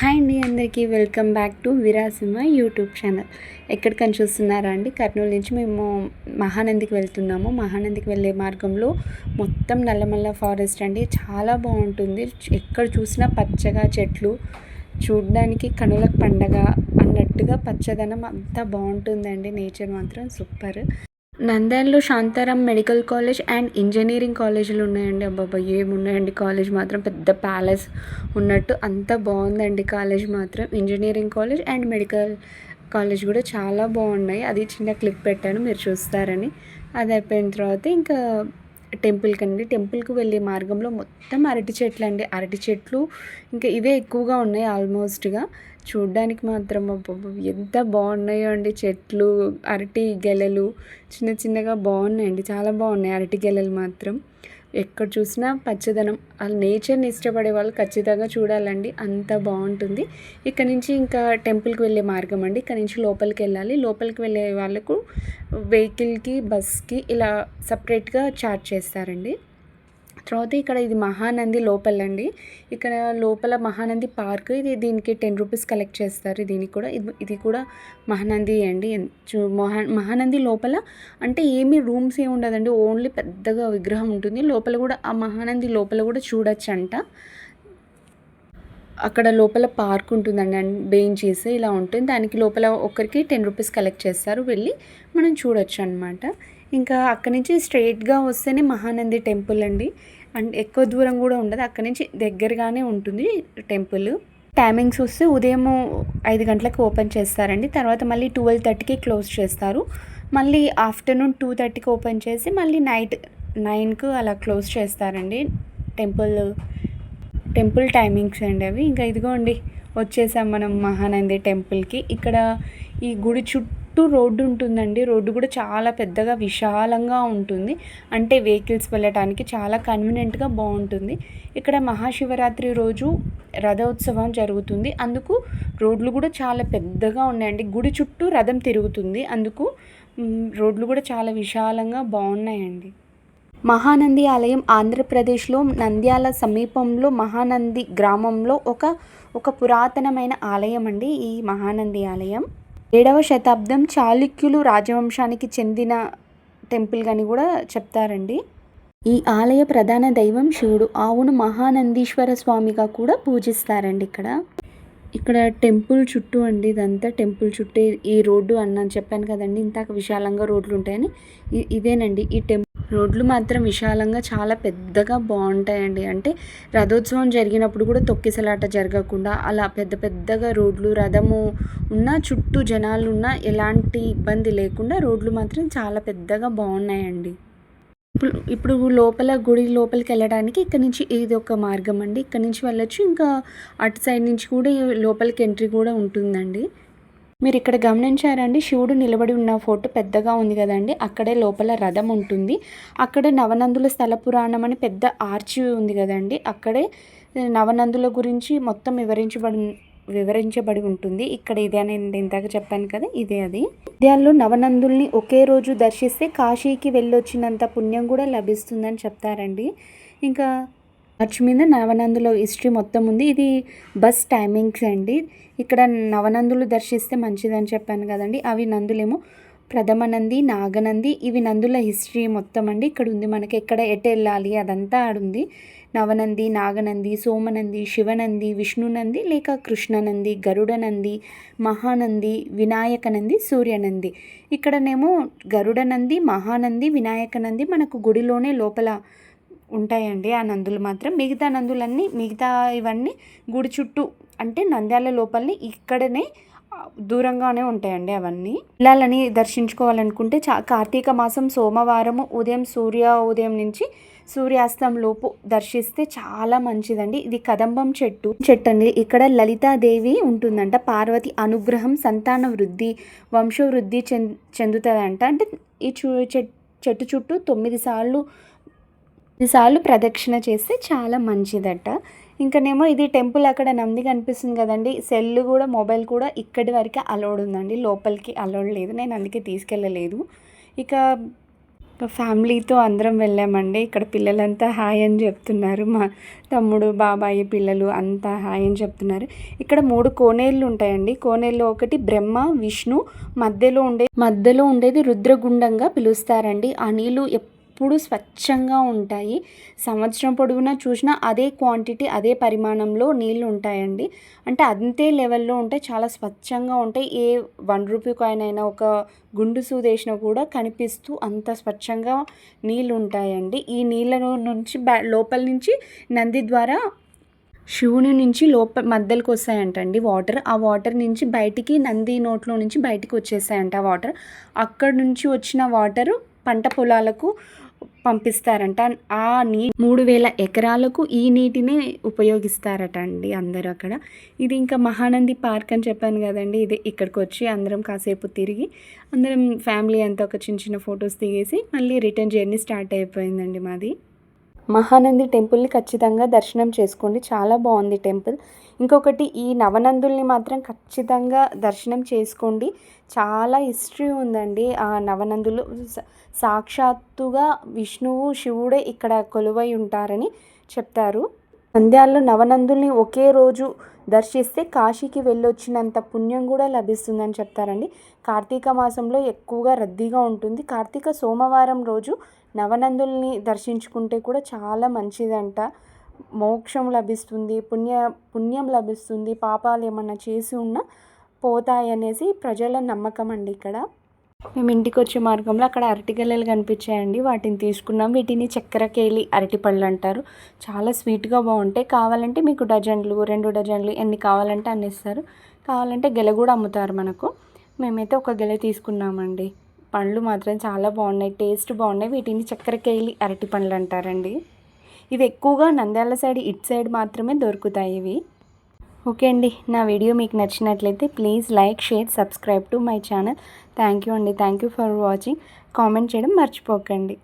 Hi అండి అందరికీ. Welcome back to విరాసిమ యూట్యూబ్ ఛానల్. ఎక్కడికని చూస్తున్నారా అండి? కర్నూలు నుంచి మేము మహానందికి వెళ్తున్నాము. మహానందికి వెళ్ళే మార్గంలో మొత్తం నల్లమల్ల ఫారెస్ట్ అండి. చాలా బాగుంటుంది. ఎక్కడ చూసినా పచ్చగా చెట్లు. చూడడానికి కనులకు పండగ అన్నట్టుగా పచ్చదనం అంతా బాగుంటుందండి. నేచర్ మాత్రం సూపర్. నంద్యాలలో Shantaram medical college and engineering కాలేజీలు ఉన్నాయండి. అబ్బాబ్బా ఏమున్నాయండి? కాలేజ్ మాత్రం పెద్ద ప్యాలెస్ ఉన్నట్టు అంత బాగుందండి కాలేజ్ మాత్రం. Engineering college and medical college కూడా చాలా బాగున్నాయి. అది చిన్న క్లిక్ పెట్టాను మీరు చూస్తారని. అది అయిపోయిన తర్వాత ఇంకా టెంపుల్కి అండి టెంపుల్కి వెళ్ళే మార్గంలో మొత్తం అరటి చెట్లు అండి అరటి చెట్లు ఇంకా ఇవే ఎక్కువగా ఉన్నాయి ఆల్మోస్ట్గా. చూడ్డానికి మాత్రం ఎంత బాగున్నాయో అండి చెట్లు అరటి గెలలు చిన్న చిన్నగా బాగున్నాయండి చాలా బాగున్నాయి అరటి గెలలు మాత్రం. ఎక్కడ చూసినా పచ్చదనం ఆ నేచర్ని ఇష్టపడే వాళ్ళు ఖచ్చితంగా చూడాలండి అంత బాగుంటుంది. ఇక్కడ నుంచి ఇంకా టెంపుల్కి వెళ్ళే మార్గం అండి ఇక్కడ నుంచి లోపలికి వెళ్ళాలి. లోపలికి వెళ్ళే వాళ్ళకు వెహికల్కి బస్కి ఇలా సపరేట్గా చార్జ్ చేస్తారండి. తర్వాత ఇక్కడ ఇది మహానంది లోపలండి. ఇక్కడ లోపల మహానంది పార్క్. ఇది దీనికి టెన్ రూపీస్ కలెక్ట్ చేస్తారు. దీనికి కూడా ఇది ఇది కూడా మహానంది అండి. మహా మహానంది లోపల అంటే ఏమి రూమ్స్ ఏమి ఉండదండి. ఓన్లీ పెద్దగా విగ్రహం ఉంటుంది. లోపల కూడా ఆ మహానంది లోపల కూడా చూడొచ్చు అంట అక్కడ లోపల పార్క్ ఉంటుందండి. బెంచెస్ ఇలా ఉంటుంది. దానికి లోపల ఒకరికి టెన్ రూపీస్ కలెక్ట్ చేస్తారు. వెళ్ళి మనం చూడొచ్చు అనమాట ఇంకా అక్కడి నుంచి స్ట్రైట్గా వస్తేనే మహానంది టెంపుల్ అండి. అండ్ ఎక్కువ దూరం కూడా ఉండదు. అక్కడి నుంచి దగ్గరగానే ఉంటుంది టెంపుల్. టైమింగ్స్ వస్తే ఉదయం ఐదు గంటలకు ఓపెన్ చేస్తారండి. తర్వాత మళ్ళీ ట్వెల్వ్ థర్టీకి క్లోజ్ చేస్తారు. మళ్ళీ ఆఫ్టర్నూన్ టూ థర్టీకి ఓపెన్ చేసి మళ్ళీ నైట్ నైన్కు అలా క్లోజ్ చేస్తారండి టెంపుల్. టెంపుల్ టైమింగ్స్ అండి అవి. ఇంకా ఇదిగోండి వచ్చేసాం మనం మహానంది టెంపుల్కి. ఇక్కడ ఈ గుడి చుట్టూ చుట్టూ రోడ్డు ఉంటుందండి. రోడ్డు కూడా చాలా పెద్దగా విశాలంగా ఉంటుంది. అంటే వెహికల్స్ వెళ్ళటానికి చాలా కన్వీనియంట్గా బాగుంటుంది. ఇక్కడ మహాశివరాత్రి రోజు రథోత్సవం జరుగుతుంది. అందుకు రోడ్లు కూడా చాలా పెద్దగా ఉన్నాయండి. గుడి చుట్టూ రథం తిరుగుతుంది. అందుకు రోడ్లు కూడా చాలా విశాలంగా బాగున్నాయండి. మహానంది ఆలయం ఆంధ్రప్రదేశ్లో నంద్యాల సమీపంలో మహానంది గ్రామంలో ఒక ఒక పురాతనమైన ఆలయం అండి ఈ మహానంది ఆలయం. ఏడవ శతాబ్దం చాళుక్యులు రాజవంశానికి చెందిన టెంపుల్ అని కూడా చెప్తారండి. ఈ ఆలయ ప్రధాన దైవం శివుడు. ఆవును మహానందీశ్వర స్వామిగా కూడా పూజిస్తారండి ఇక్కడ. ఇక్కడ టెంపుల్ చుట్టూ అండి ఇదంతా టెంపుల్ చుట్టూ ఈ రోడ్డు అన్నాను చెప్పాను కదండి ఇంత విశాలంగా రోడ్లు ఉంటాయని. ఇదేనండి ఈ టెంపుల్ రోడ్లు మాత్రం విశాలంగా చాలా పెద్దగా బాగుంటాయండి. అంటే రథోత్సవం జరిగినప్పుడు కూడా తొక్కిసలాట జరగకుండా అలా పెద్ద పెద్దగా రోడ్లు రథము ఉన్న చుట్టూ జనాలు ఉన్న ఎలాంటి ఇబ్బంది లేకుండా రోడ్లు మాత్రం చాలా పెద్దగా బాగున్నాయండి. ఇప్పుడు ఇప్పుడు లోపల గుడి లోపలికి వెళ్ళడానికి ఇక్కడ నుంచి ఇది ఒక మార్గం అండి. ఇక్కడ నుంచి వెళ్ళొచ్చు. ఇంకా అటు సైడ్ నుంచి కూడా లోపలికి ఎంట్రీ కూడా ఉంటుందండి. మీరు ఇక్కడ గమనించారండి శివుడు నిలబడి ఉన్న ఫోటో పెద్దగా ఉంది కదండి. అక్కడే లోపల రథం ఉంటుంది. అక్కడే నవనందుల స్థల పురాణం అని పెద్ద ఆర్చి ఉంది కదండి. అక్కడే నవనందుల గురించి మొత్తం వివరించబడి వివరించబడి ఉంటుంది. ఇక్కడ ఇదే అని ఇందాక చెప్పాను కదా ఇదే అది. విద్యాల్లో నవనందుల్ని ఒకే రోజు దర్శిస్తే కాశీకి వెళ్ళొచ్చినంత పుణ్యం కూడా లభిస్తుందని చెప్తారండి. ఇంకా చర్చ్ మీద నవనందుల హిస్టరీ మొత్తం ఉంది. ఇది బస్ టైమింగ్స్ అండి. ఇక్కడ నవనందులు దర్శిస్తే మంచిదని చెప్పాను కదండి. అవి నందులేమో ప్రథమ నంది నాగనంది ఇవి నందుల హిస్టరీ మొత్తం అండి. ఇక్కడ ఉంది మనకి ఎక్కడ ఎటు వెళ్ళాలి అదంతా ఆడుంది. నవనంది నాగనంది సోమనంది శివనంది విష్ణునంది లేక కృష్ణనంది గరుడనంది మహానంది వినాయకనంది సూర్యనంది. ఇక్కడనేమో గరుడనంది మహానంది వినాయకనంది మనకు గుడిలోనే లోపల ఉంటాయండి ఆ నందులు మాత్రం. మిగతా నందులన్నీ మిగతా ఇవన్నీ గుడి చుట్టూ అంటే నంద్యాల లోపలనే ఇక్కడనే దూరంగానే ఉంటాయండి అవన్నీ. పిల్లలని దర్శించుకోవాలనుకుంటే చా కార్తీక మాసం సోమవారము ఉదయం సూర్య ఉదయం నుంచి సూర్యాస్తం లోపు దర్శిస్తే చాలా మంచిదండి. ఇది కదంబం చెట్టు. చెట్టు అండి ఇక్కడ లలితాదేవి ఉంటుందంట. పార్వతి అనుగ్రహం సంతాన వృద్ధి వంశవృద్ధి చెందుతుందంట. అంటే ఈ చూ చెట్టు చుట్టూ తొమ్మిది సార్లు సార్లు ప్రదక్షిణ చేస్తే చాలా మంచిదట. ఇంకనేమో ఇది టెంపుల్ అక్కడ నంది కనిపిస్తుంది కదండి. సెల్ కూడా మొబైల్ కూడా ఇక్కడి వరకే అలౌడ్ ఉందండి. లోపలికి అలౌడ్ లేదు. నేను అందుకే తీసుకెళ్ళలేదు. ఇక ఫ్యామిలీతో అందరం వెళ్ళామండి. ఇక్కడ పిల్లలంతా హాయ్ అని చెప్తున్నారు. మా తమ్ముడు బాబాయి పిల్లలు అంతా హాయ్ అని చెప్తున్నారు. ఇక్కడ మూడు కోనేళ్ళు ఉంటాయండి. కోనేళ్ళు ఒకటి బ్రహ్మ విష్ణు మధ్యలో ఉండే మధ్యలో ఉండేది రుద్రగుండంగా పిలుస్తారండి. ఆ నీళ్ళు ఎప్పుడూ స్వచ్ఛంగా ఉంటాయి. సంవత్సరం పొడవునా చూసినా అదే క్వాంటిటీ అదే పరిమాణంలో నీళ్ళు ఉంటాయండి. అంటే అంతే లెవెల్లో ఉంటాయి చాలా స్వచ్ఛంగా ఉంటాయి. ఏ వన్ రూపీ కాయిన్ అయినా ఒక గుండు సూదేసిన కూడా కనిపిస్తూ అంత స్వచ్ఛంగా నీళ్ళు ఉంటాయండి. ఈ నీళ్ళ నుంచి బ్యా లోపల నుంచి నంది ద్వారా శివుని నుంచి లోప మధ్యలోకి వస్తాయంటండి వాటర్. ఆ వాటర్ నుంచి బయటికి నంది నోట్లో నుంచి బయటికి వచ్చేసాయంట ఆ వాటర్. అక్కడ నుంచి వచ్చిన వాటర్ పంట పొలాలకు పంపిస్తారంట. ఆ నీ మూడు వేల ఎకరాలకు ఈ నీటిని ఉపయోగిస్తారట అండి అందరూ అక్కడ. ఇది ఇంకా మహానంది పార్క్ అని చెప్పాను కదండి. ఇది ఇక్కడికి వచ్చి అందరం కాసేపు తిరిగి అందరం ఫ్యామిలీ అంతా ఒక చిన్న చిన్న ఫొటోస్ దిగేసి మళ్ళీ రిటర్న్ జర్నీ స్టార్ట్ అయిపోయిందండి మాది. మహానంది టెంపుల్ని ఖచ్చితంగా దర్శనం చేసుకోండి. చాలా బాగుంది టెంపుల్. ఇంకొకటి ఈ నవనందుల్ని మాత్రం ఖచ్చితంగా దర్శనం చేసుకోండి. చాలా హిస్టరీ ఉందండి ఆ నవనందులు. సాక్షాత్తుగా విష్ణువు శివుడే ఇక్కడ కొలువై ఉంటారని చెప్తారు. నంద్యాలలో నవనందుల్ని ఒకే రోజు దర్శిస్తే కాశీకి వెళ్ళొచ్చినంత పుణ్యం కూడా లభిస్తుందని చెప్తారండి. కార్తీక మాసంలో ఎక్కువగా రద్దీగా ఉంటుంది. కార్తీక సోమవారం రోజు నవనందుల్ని దర్శించుకుంటే కూడా చాలా మంచిదంట. మోక్షం లభిస్తుంది పుణ్య పుణ్యం లభిస్తుంది పాపాలు ఏమన్నా చేసి ఉన్నా పోతాయి అనేసి ప్రజల నమ్మకం అండి ఇక్కడ. మేము ఇంటికి వచ్చే మార్గంలో అక్కడ అరటిగెలలు కనిపించాయండి. వాటిని తీసుకున్నాం. వీటిని చక్కెరకేలి అరటిపళ్ళు అంటారు. చాలా స్వీట్గా బాగుంటాయి. కావాలంటే మీకు డజన్లు రెండు డజన్లు ఎన్ని కావాలంటే అన్ని ఇస్తారు. కావాలంటే గెల కూడా అమ్ముతారు మనకు. మేమైతే ఒక గెల తీసుకున్నామండి. పండ్లు మాత్రం చాలా బాగున్నాయి టేస్ట్ బాగున్నాయి. వీటిని చక్కెరకేలి అరటి పండ్లు అంటారండి. ఇవి ఎక్కువగా నంద్యాల సైడ్ ఇట్ సైడ్ మాత్రమే దొరుకుతాయి ఇవి. ఓకే అండి నా వీడియో మీకు నచ్చినట్లయితే please like share subscribe to my channel. Thank you అండి thank you for watching. Comment చేయడం మర్చిపోకండి.